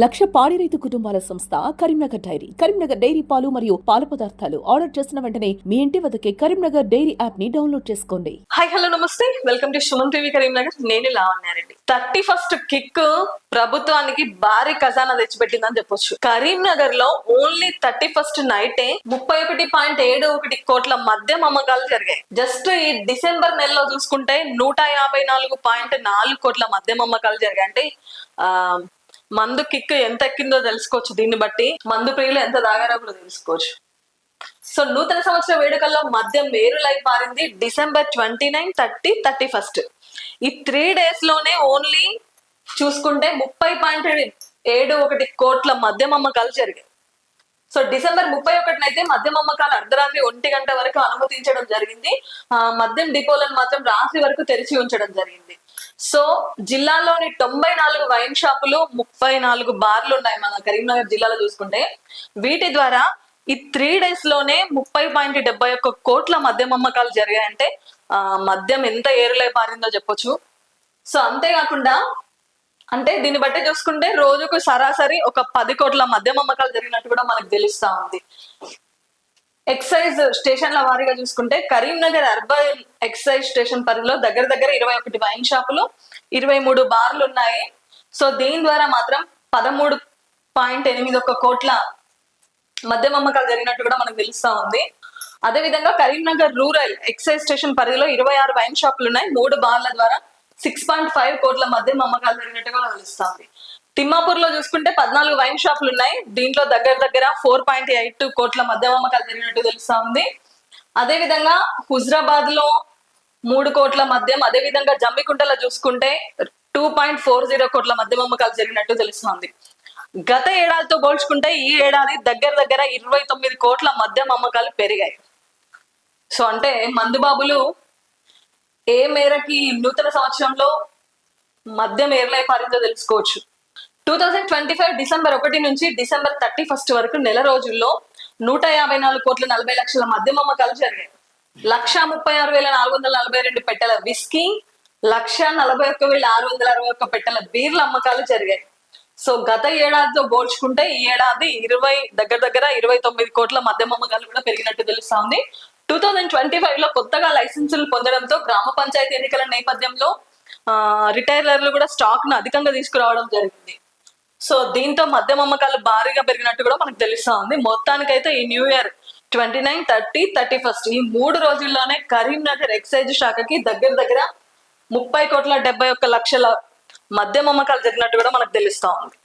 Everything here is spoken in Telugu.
లక్ష పాడి రైతు కుటుంబాల సంస్థ కరీంనగర్ డైరీ. కరీంనగర్ డైరీ పాలు మరియు పాల పదార్థాలు ఆర్డర్ చేసిన వెంటనే మీ ఇంటి వద్దకే కరీంనగర్ డైరీ యాప్ని డౌన్లోడ్ చేసుకోండి. Hi hello namaste. Welcome to Suman TV Karimnagar నేను లావణ్యారెడ్డి థర్టీ ఫస్ట్ కిక్ ప్రభుత్వానికి భారీ ఖజానా తెచ్చిపెట్టిందని చెప్పొచ్చు. కరీంనగర్లో ఓన్లీ థర్టీ ఫస్ట్ నైటే ముప్పై ఒకటి పాయింట్ ఏడు ఒకటి కోట్ల మద్యం అమ్మకాలు జరిగాయి. జస్ట్ ఈ డిసెంబర్ నెలలో చూసుకుంటే నూట యాభై నాలుగు పాయింట్ నాలుగు కోట్ల మద్యం అమ్మకాలు జరిగాయి. అంటే ఆ మందు కిక్ ఎంత ఎక్కిందో తెలుసుకోవచ్చు. దీన్ని బట్టి మందు ప్రియులు ఎంత తాగారో కూడా తెలుసుకోవచ్చు. సో నూతన సంవత్సర వేడుకల్లో మద్యం వేరులై పారింది December twenty nine thirty thirty first. ఈ త్రీ డేస్లోనే ఓన్లీ చూసుకుంటే ముప్పై పాయింట్ ఏడు ఒకటి కోట్ల మద్యం అమ్మకాలు జరిగాయి. సో డిసెంబర్ ముప్పై ఒకటినైతే మద్యం అమ్మకాలు అర్ధరాత్రి ఒంటి గంట వరకు అనుమతించడం జరిగింది. మద్యం డిపోలను మాత్రం రాత్రి వరకు తెరిచి ఉంచడం జరిగింది. సో జిల్లాలోని తొంభై నాలుగు వైన్ షాపులు ముప్పై నాలుగు బార్లు ఉన్నాయి మన కరీంనగర్ జిల్లాలో చూసుకుంటే. వీటి ద్వారా ఈ త్రీ డేస్లోనే ముప్పై పాయింట్ డెబ్బై ఒక్క కోట్ల మద్యం అమ్మకాలు జరిగాయంటే ఆ మద్యం ఎంత ఏరులై పారిందో చెప్పొచ్చు. సో అంతేకాకుండా అంటే దీన్ని బట్టి చూసుకుంటే రోజుకు సరాసరి ఒక పది కోట్ల మద్యం అమ్మకాలు జరిగినట్టు కూడా మనకు తెలుస్తా ఉంది. ఎక్సైజ్ స్టేషన్ల వారీగా చూసుకుంటే కరీంనగర్ అర్బన్ ఎక్సైజ్ స్టేషన్ పరిధిలో దగ్గర దగ్గర ఇరవై ఒకటి వైన్ షాపులు ఇరవై మూడు బార్లు ఉన్నాయి. సో దీని ద్వారా మాత్రం పదమూడు పాయింట్ ఎనిమిది ఒక్క కోట్ల మద్యం అమ్మకాలు జరిగినట్టు కూడా మనకు తెలుస్తా ఉంది. అదే విధంగా కరీంనగర్ రూరల్ ఎక్సైజ్ స్టేషన్ పరిధిలో ఇరవై ఆరు వైన్ షాపులు ఉన్నాయి. మూడు బార్ల ద్వారా సిక్స్ పాయింట్ ఫైవ్ కోట్ల మధ్య అమ్మకాలు జరిగినట్టుగా తెలుస్తుంది తిమ్మాపూర్లో చూసుకుంటే పద్నాలుగు వైన్ షాపులు ఉన్నాయి. దీంట్లో దగ్గర దగ్గర ఫోర్ పాయింట్ ఎయిట్ కోట్ల మధ్య అమ్మకాలు జరిగినట్టు తెలుస్తా ఉంది అదే విధంగా హుజరాబాద్లో మూడు కోట్ల మద్యం అదే విధంగా జమ్మికుంటలో చూసుకుంటే టూ పాయింట్ ఫోర్ జీరో కోట్ల మద్యం అమ్మకాలు జరిగినట్టు తెలుస్తోంది. గత ఏడాదితో పోల్చుకుంటే ఈ ఏడాది దగ్గర దగ్గర ఇరవై తొమ్మిది కోట్ల మద్యం అమ్మకాలు పెరిగాయి. సో అంటే మందుబాబులు ఏ మేరకి నూతన సంవత్సరంలో మద్యం ఏర్లై పారిందో తెలుసుకోవచ్చు. Two thousand twenty five December ఒకటి నుంచి డిసెంబర్ థర్టీ ఫస్ట్ వరకు నెల రోజుల్లో నూట యాభై నాలుగు కోట్ల నలభై లక్షల మద్యం అమ్మకాలు జరిగాయి. లక్ష ముప్పై ఆరు వేల నాలుగు వందల నలభై రెండు పెట్టెల విస్కీ లక్ష నలభై ఒక్క వేల ఆరు వందల అరవై ఒక్క పెట్టెల బీర్ల అమ్మకాలు జరిగాయి. సో గత ఏడాదితో పోల్చుకుంటే ఈ ఏడాది ఇరవై దగ్గర దగ్గర ఇరవై తొమ్మిది కోట్ల మద్యం అమ్మకాలు కూడా పెరిగినట్టు తెలుస్తా ఉంది టూ థౌజండ్ ట్వంటీ ఫైవ్లో కొత్తగా లైసెన్సులు పొందడంతో గ్రామ పంచాయతీ ఎన్నికల నేపథ్యంలో ఆ, రిటైలర్లు కూడా స్టాక్ను అధికంగా తీసుకురావడం జరిగింది. సో దీంతో మద్యం అమ్మకాలు భారీగా పెరిగినట్టు కూడా మనకు తెలుస్తా ఉంది మొత్తానికైతే ఈ new year twenty nine thirty thirty first ఈ మూడు రోజుల్లోనే కరీంనగర్ ఎక్సైజ్ శాఖకి దగ్గర దగ్గర ముప్పై కోట్ల డెబ్బై ఒక్క లక్షల మద్యం అమ్మకాలు జరిగినట్టు కూడా మనకు తెలుస్తా ఉంది